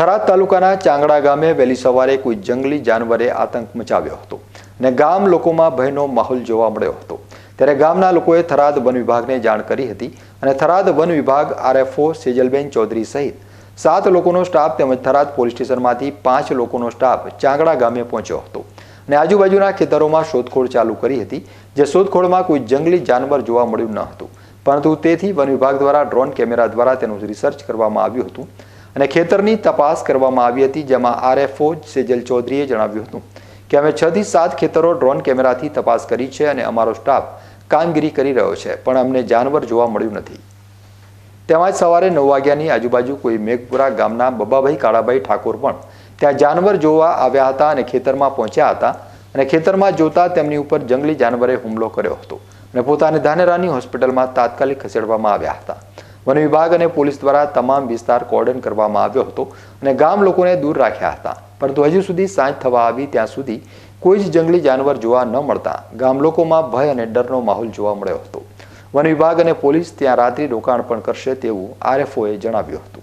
થરાદ તાલુકાના ચાંગડા ગામે વહેલી સવારે કોઈ જંગલી જાનવરે આતંક મચાવ્યો હતો ને ગામ લોકોમાં ભયનો માહોલ જોવા મળ્યો હતો. ત્યારે ગામના લોકોએ થરાદ વન વિભાગને જાણ કરી હતી અને થરાદ વન વિભાગ આરએફઓ સેજલબેન ચૌધરી સહિત સાત લોકોનો સ્ટાફ તેમજ થરાદ પોલીસ સ્ટેશનમાંથી પાંચ લોકોનો સ્ટાફ ચાંગડા ગામે પહોંચ્યો હતો અને આજુબાજુના ખેતરોમાં શોધખોળ ચાલુ કરી હતી, જે શોધખોળમાં કોઈ જંગલી જાનવર જોવા મળ્યું ન હતું. પરંતુ તેથી વન વિભાગ દ્વારા ડ્રોન કેમેરા દ્વારા તેનું રિસર્ચ કરવામાં આવ્યું હતું. અને ખેતરની તપાસ કરવામાં આવી હતી, જેમાં આરએફઓ સેજલ ચૌધરીએ જણાવ્યું હતું કે અમે છ થી સાત ખેતરો ડ્રોન કેમેરાથી તપાસ કરી છે અને અમારો સ્ટાફ કામગીરી કરી રહ્યો છે, પણ અમને જાનવર જોવા મળ્યું નથી. તેમજ સવારે નવ વાગ્યાની આજુબાજુ કોઈ મેઘપુરા ગામના બબાભાઈ કાળાભાઈ ઠાકોર પણ ત્યાં જાનવર જોવા આવ્યા હતા અને ખેતરમાં પહોંચ્યા હતા અને ખેતરમાં જોતા તેમની ઉપર જંગલી જાનવરે હુમલો કર્યો હતો અને પોતાને ધાનેરાની હોસ્પિટલમાં તાત્કાલિક ખસેડવામાં આવ્યા હતા. વન વિભાગ અને પોલીસ દ્વારા તમામ વિસ્તાર કોર્ડન કરવામાં આવ્યો હતો અને ગામ લોકોને દૂર રાખ્યા હતા. પરંતુ હજુ સુધી સાંજ થવા આવી ત્યાં સુધી કોઈ જ જંગલી જાનવર જોવા ન મળતા ગામ લોકોમાં ભય અને ડરનો માહોલ જોવા મળ્યો હતો. વન વિભાગ અને પોલીસ ત્યાં રાત્રિ રોકાણ પણ કરશે તેવું આરએફઓએ જણાવ્યું હતું.